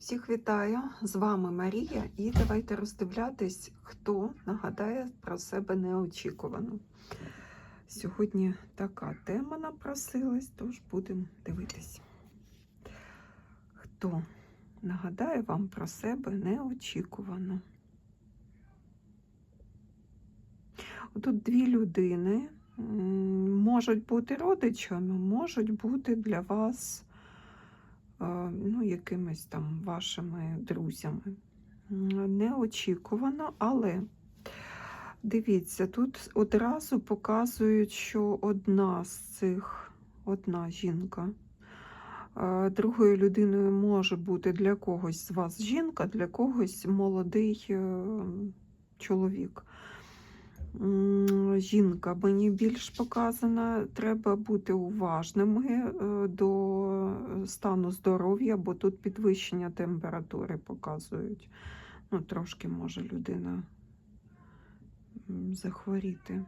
Всіх вітаю! З вами Марія, і давайте роздивлятись, хто нагадає про себе неочікувано. Сьогодні така тема напросилась, тож будемо дивитись. Хто нагадає вам про себе неочікувано? Тут дві людини можуть бути родичами, можуть бути для вас ну, якимись там вашими друзями. Неочікувано, але дивіться, тут одразу показують, що одна з цих, одна жінка. Другою людиною може бути для когось з вас жінка, для когось молодий е, чоловік. Жінка мені більш показана, треба бути уважними е, до стану здоров'я, бо тут підвищення температури показують. Ну, трошки може людина захворіти.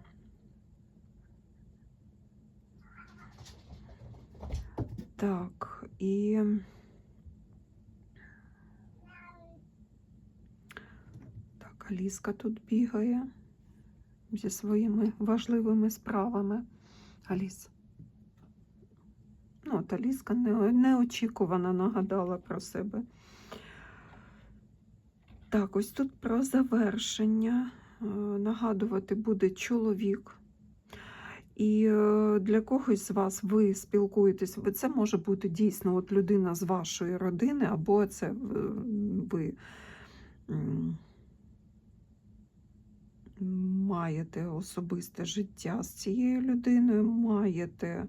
Так, і так, Аліска тут бігає зі своїми важливими справами. Аліс. Ну, от Аліска неочікувано нагадала про себе. Так, ось тут про завершення. Е, Нагадувати буде чоловік. І е, для когось з вас ви спілкуєтесь, це може бути дійсно от людина з вашої родини, або це е, ви маєте особисте життя з цією людиною, маєте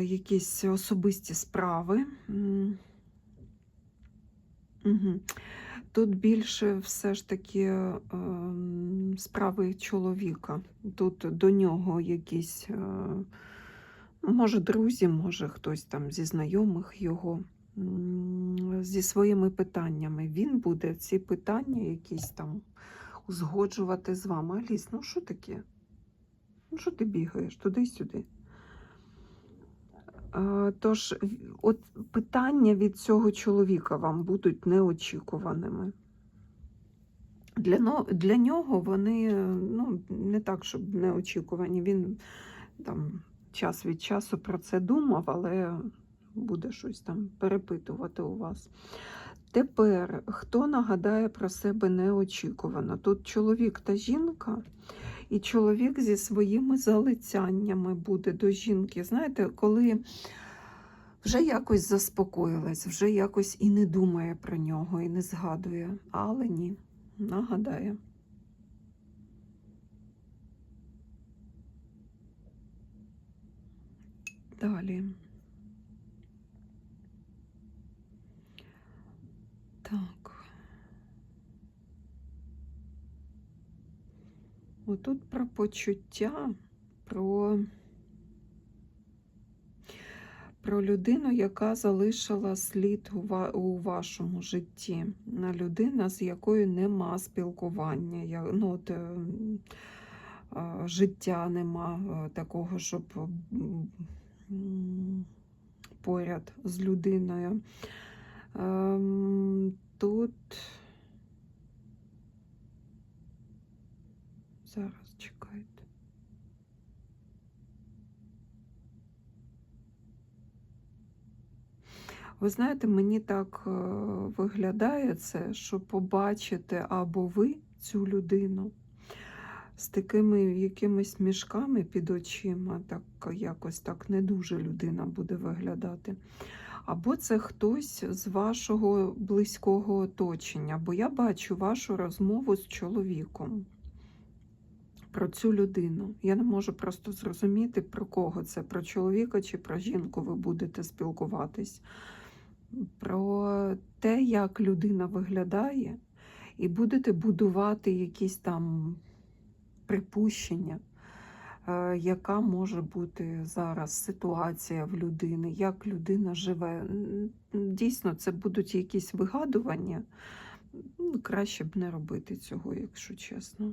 якісь особисті справи. Тут більше все ж таки справи чоловіка. Тут до нього якісь, е, може, друзі, може хтось там зі знайомих його зі своїми питаннями. Він буде ці питання якісь там узгоджувати з вами. Аліс, ну що таке? Ну що ти бігаєш туди-сюди? Е, Тож, от питання від цього чоловіка вам будуть неочікуваними. Для, для нього вони ну, не так, щоб неочікувані. Він там час від часу про це думав, але буде щось там перепитувати у вас. Тепер, хто нагадає про себе неочікувано? Тут чоловік та жінка, і чоловік зі своїми залицяннями буде до жінки. Знаєте, коли вже якось заспокоїлась, вже якось і не думає про нього, і не згадує, але ні, нагадає. Далі. Так. Отут про почуття, про, про людину, яка залишила слід у, вашому житті. На людина, з якою нема спілкування. Ну, от, е, життя нема е, такого, щоб поряд з людиною. Ем, Тут зараз чекайте. Ви знаєте, мені так е, виглядає це, що побачите або ви цю людину з такими якимись мішками під очима, так якось так не дуже людина буде виглядати. Або це хтось з вашого близького оточення, бо я бачу вашу розмову з чоловіком про цю людину. Я не можу просто зрозуміти, про кого це, про чоловіка чи про жінку ви будете спілкуватись. Про те, як людина виглядає, і будете будувати якісь там припущення, е, яка може бути зараз ситуація в людини, як людина живе. Дійсно, це будуть якісь вигадування. Ну, Краще б не робити цього, якщо чесно.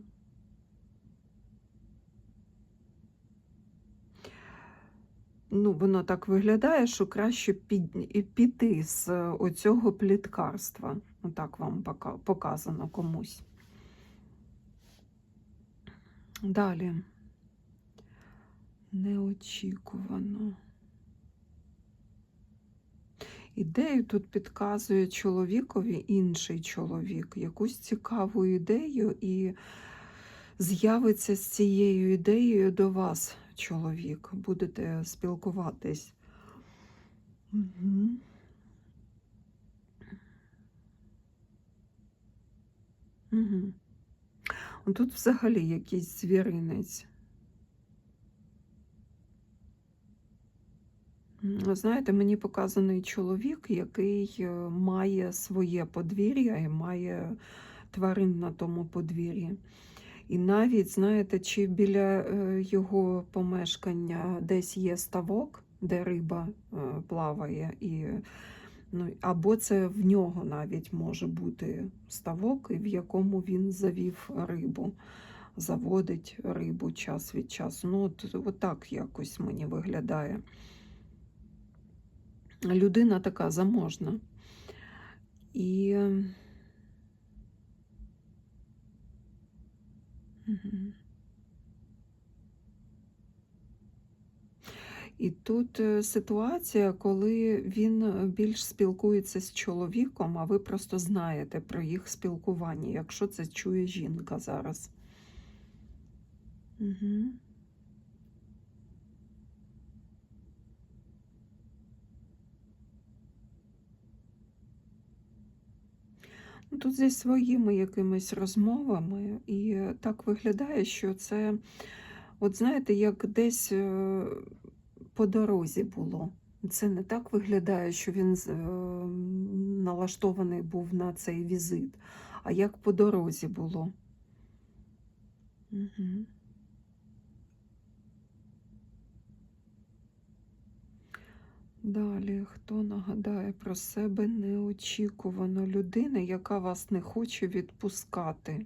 ну, воно так виглядає, що краще піти з е, оцього пліткарства. Отак вам показано комусь. Далі. Неочікувано. Ідею тут підказує чоловікові інший чоловік, якусь цікаву ідею, і з'явиться з цією ідеєю до вас, чоловік. Будете спілкуватись. Угу. Угу. Тут взагалі якийсь звіринець. Знаєте, мені показаний чоловік, який е, має своє подвір'я і має тварин на тому подвір'ї. І навіть, знаєте, чи біля е, його помешкання десь є ставок, де риба е, плаває, і, ну, або це в нього навіть може бути ставок, в якому він завів рибу, заводить рибу час від часу. Ну, от, от так якось мені виглядає. Людина така заможна. І Мгм. І тут е, ситуація, коли він е, більш спілкується з чоловіком, а ви просто знаєте про їх спілкування, якщо це чує жінка зараз. Угу. Тут зі своїми якимись розмовами, і так виглядає, що це, от знаєте, як десь е, по дорозі було. Це не так виглядає, що він е, налаштований був на цей візит, а як по дорозі було. Угу. Далі, хто нагадає про себе неочікувано людина, яка вас не хоче відпускати.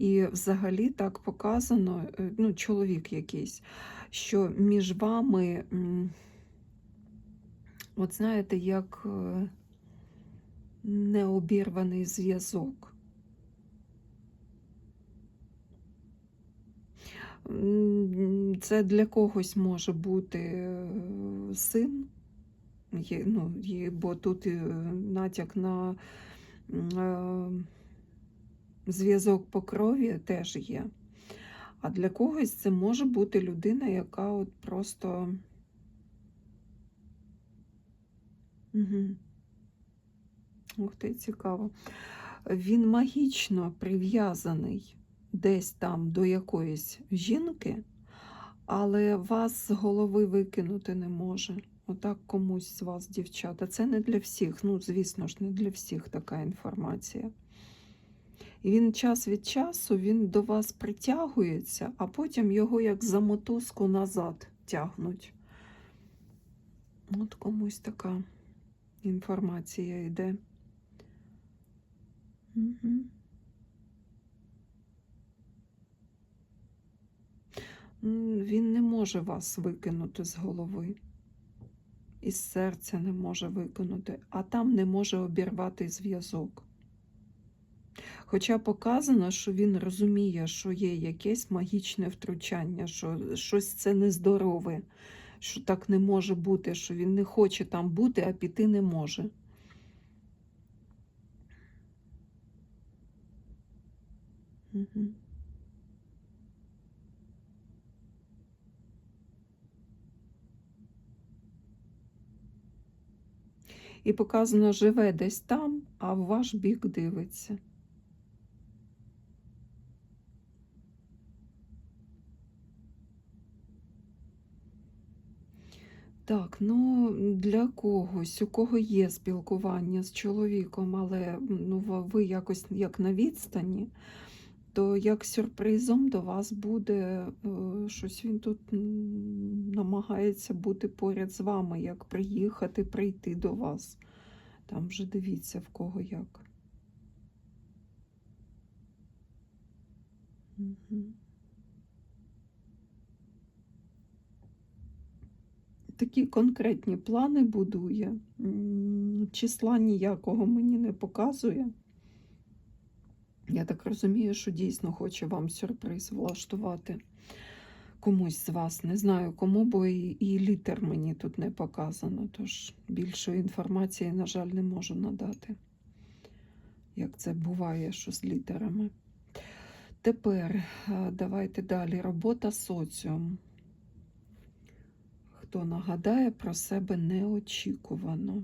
І взагалі так показано, е, ну, чоловік якийсь, що між вами, от знаєте, як е, необірваний зв'язок. Це для когось може бути е, син, ну, бо тут натяк на зв'язок по крові теж є. А для когось це може бути людина, яка от просто. Угу. Ух ти, цікаво. Він магічно прив'язаний десь там до якоїсь жінки, але вас з голови викинути не може. Отак комусь з вас, дівчата. Це не для всіх. Ну, звісно ж, не для всіх така інформація. Він час від часу він до вас притягується, а потім його як за мотузку назад тягнуть. От комусь така інформація йде. Угу. Він не може вас викинути з голови. Із серця не може викинути, а там не може обірвати зв'язок. Хоча показано, що він розуміє, що є якесь магічне втручання, що щось це нездорове, що так не може бути, що він не хоче там бути, а піти не може. Угу. І показано, живе десь там, а в ваш бік дивиться. Так, ну для когось, у кого є спілкування з чоловіком, але ну, ви якось як на відстані, то як сюрпризом до вас буде е, щось він тут намагається бути поряд з вами, як приїхати, прийти до вас. Там вже дивіться в кого як. Мгм. Такі конкретні плани будує. Числа ніякого мені не показує. Я так розумію, що дійсно хоче вам сюрприз влаштувати комусь з вас. Не знаю кому, бо і, і літер мені тут не показано, тож більшої інформації, на жаль, не можу надати. Як це буває, що з літерами. Тепер е, давайте далі. Робота соціум. Хто нагадає про себе неочікувано.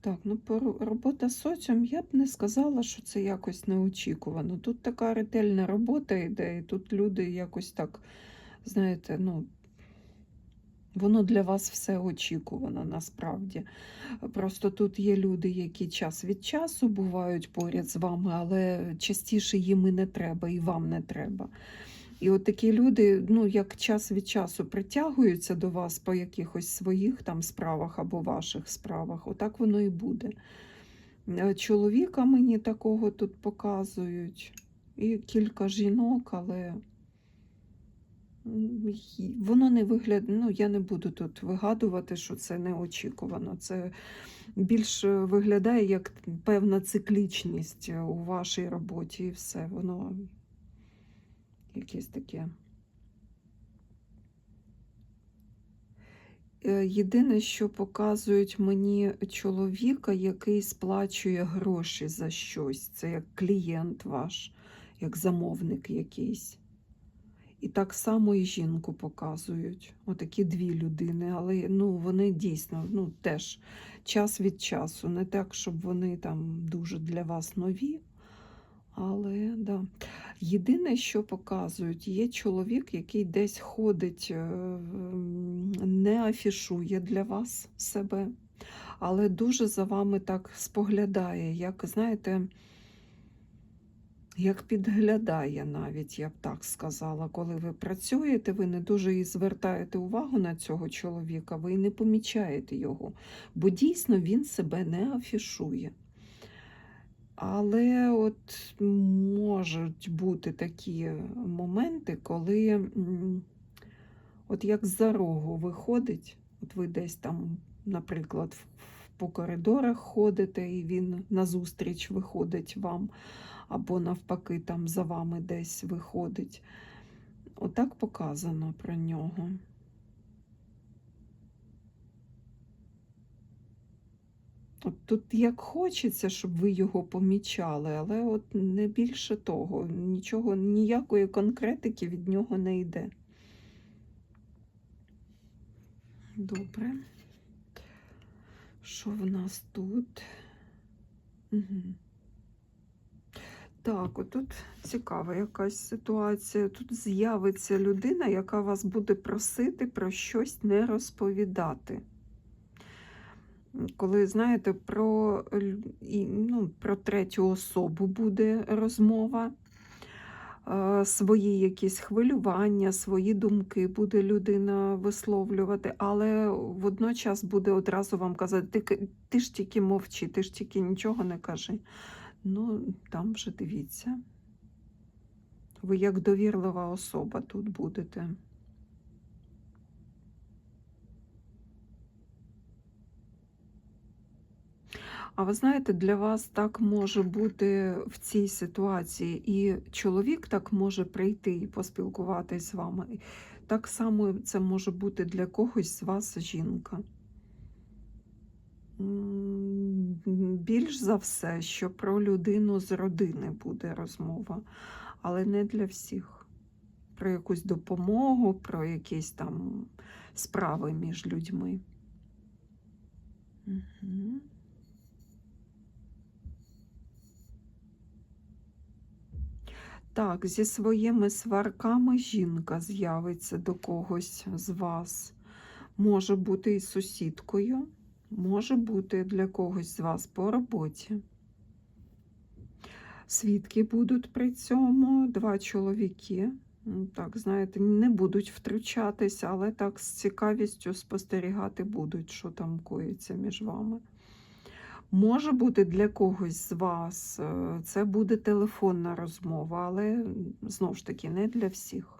Так, ну робота з соціум я б не сказала, що це якось неочікувано. Тут така ретельна робота йде, і тут люди якось так, знаєте, ну, воно для вас все очікувано насправді. Просто тут є люди, які час від часу бувають поряд з вами, але частіше їм і не треба, і вам не треба. І от такі люди, ну, як час від часу притягуються до вас по якихось своїх там справах або ваших справах, отак воно і буде. Е, Чоловіка мені такого тут показують, і кілька жінок, але воно не виглядає, ну, я не буду тут вигадувати, що це неочікувано. Це більш е, виглядає як певна циклічність е, у вашій роботі, і все. Воно якесь таке. Е, Єдине, що показують мені чоловіка, який сплачує гроші за щось. Це як клієнт ваш, як замовник якийсь. І так само і жінку показують. Отакі дві людини, але ну, вони дійсно ну, теж час від часу. Не так, щоб вони там дуже для вас нові. Але да. Єдине, що показують, є чоловік, який десь ходить, е, не афішує для вас себе, але дуже за вами так споглядає, як, знаєте, як підглядає навіть, я б так сказала. Коли ви працюєте, ви не дуже і звертаєте увагу на цього чоловіка, ви і не помічаєте його, бо дійсно він себе не афішує. Але от можуть бути такі моменти, коли от як за рогу виходить, от ви десь там, наприклад, по коридорах ходите, і він назустріч виходить вам, або навпаки, там за вами десь виходить. Отак показано про нього. От тут як хочеться, щоб ви його помічали, але от не більше того, нічого, ніякої конкретики від нього не йде. Добре. Що в нас тут? Угу. Так, отут цікава якась ситуація. Тут з'явиться людина, яка вас буде просити про щось не розповідати. Коли, знаєте, про, ну, про третю особу буде розмова, е, свої якісь хвилювання, свої думки буде людина висловлювати, але водночас буде одразу вам казати, ти, ти ж тільки мовчи, ти ж тільки нічого не кажи. Ну, там вже дивіться. Ви як довірлива особа тут будете. А ви знаєте, для вас так може бути в цій ситуації, і чоловік так може прийти і поспілкуватись з вами. Так само це може бути для когось з вас жінка. Більш за все, що про людину з родини буде розмова, але не для всіх. Про якусь допомогу, про якісь там справи між людьми. Так, зі своїми сварками жінка з'явиться до когось з вас. Може бути і сусідкою, може бути для когось з вас по роботі. Свідки будуть при цьому, два чоловіки так, знаєте, не будуть втручатись, але так з цікавістю спостерігати будуть, що там коїться між вами. Може бути для когось з вас е, це буде телефонна розмова, але знову ж таки не для всіх.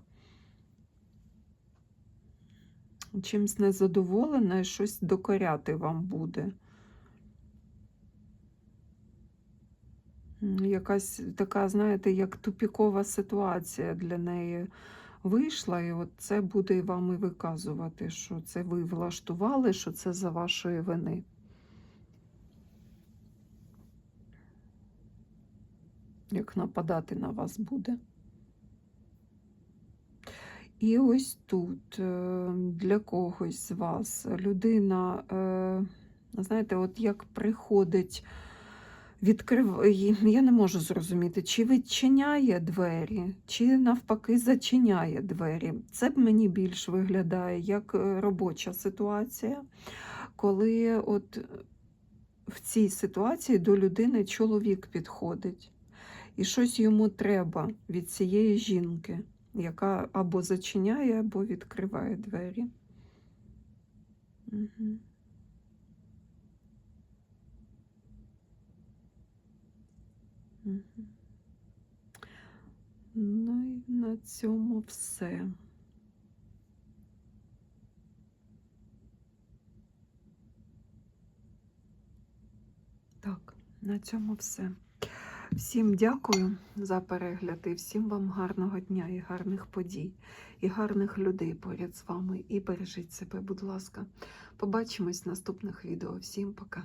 Чимсь незадоволена і щось докоряти вам буде. Якась така, знаєте, як тупікова ситуація для неї вийшла, і от це буде вам і виказувати, що це ви влаштували, що це за вашої вини. Як нападати на вас буде. І ось тут е, для когось з вас людина, е, знаєте, от як приходить, відкрив... я не можу зрозуміти, чи відчиняє двері, чи навпаки зачиняє двері. Це б мені більш виглядає як е, робоча ситуація, коли от в цій ситуації до людини чоловік підходить, і щось йому треба від цієї жінки яка або зачиняє, або відкриває двері. Угу. Угу. Ну і на цьому все. Так, на цьому все. Всім дякую за перегляд і всім вам гарного дня і гарних подій, і гарних людей поряд з вами. І бережіть себе, будь ласка. Побачимось в наступних відео. Всім пока.